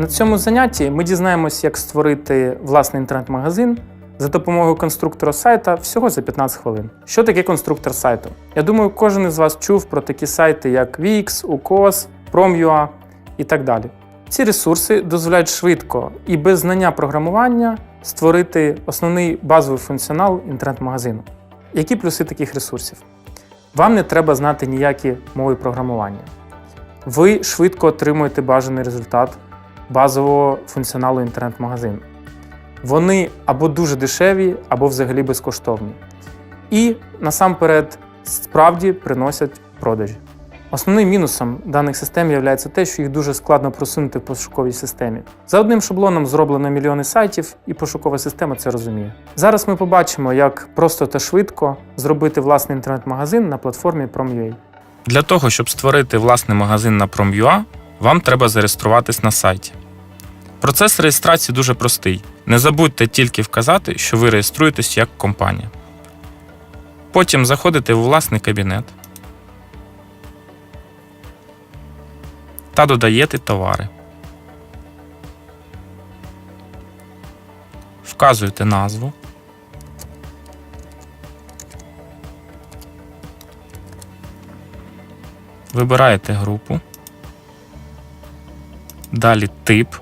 На цьому занятті ми дізнаємось, як створити власний інтернет-магазин за допомогою конструктора сайта всього за 15 хвилин. Що таке конструктор сайту? Я думаю, кожен із вас чув про такі сайти, як Wix, UCOS, Prom.ua і так далі. Ці ресурси дозволяють швидко і без знання програмування створити основний базовий функціонал інтернет-магазину. Які плюси таких ресурсів? Вам не треба знати ніякі мови програмування. Ви швидко отримуєте бажаний результат базового функціоналу інтернет-магазину. Вони або дуже дешеві, або взагалі безкоштовні. І насамперед справді приносять продажі. Основним мінусом даних систем є те, що їх дуже складно просунути в пошуковій системі. За одним шаблоном зроблено мільйони сайтів, і пошукова система це розуміє. Зараз ми побачимо, як просто та швидко зробити власний інтернет-магазин на платформі Prom.ua. Для того, щоб створити власний магазин на Prom.ua, вам треба зареєструватись на сайті. Процес реєстрації дуже простий. Не забудьте тільки вказати, що ви реєструєтесь як компанія. Потім заходите у власний кабінет та додаєте товари. Вказуєте назву. Вибираєте групу. Далі тип.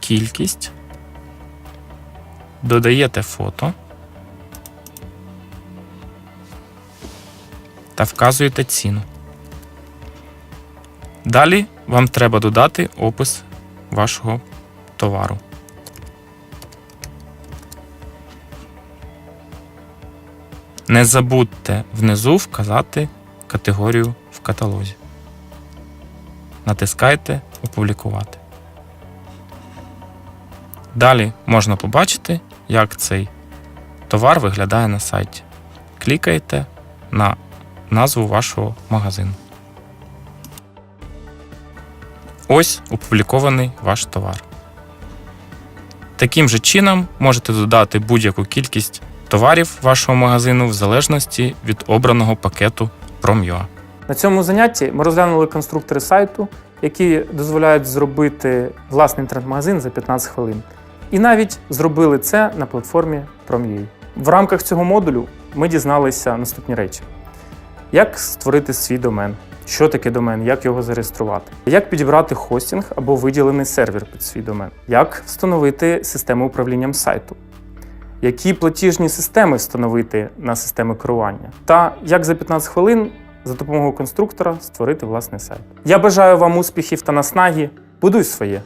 Кількість. Додаєте фото. Та вказуєте ціну. Далі вам треба додати опис вашого товару. Не забудьте внизу вказати категорію в каталозі. Натискайте Опублікувати. Далі можна побачити, як цей товар виглядає на сайті. Клікайте на назву вашого магазину. Ось опублікований ваш товар. Таким же чином можете додати будь-яку кількість товарів вашого магазину в залежності від обраного пакету Prom.ua. На цьому занятті ми розглянули конструктори сайту, які дозволяють зробити власний інтернет-магазин за 15 хвилин. І навіть зробили це на платформі Prom.ua. В рамках цього модулю ми дізналися наступні речі: як створити свій домен, що таке домен, як його зареєструвати, як підібрати хостинг або виділений сервер під свій домен, як встановити систему управлінням сайту, які платіжні системи встановити на системи керування, та як за 15 хвилин за допомогою конструктора створити власний сайт. Я бажаю вам успіхів та наснаги. Будуй своє!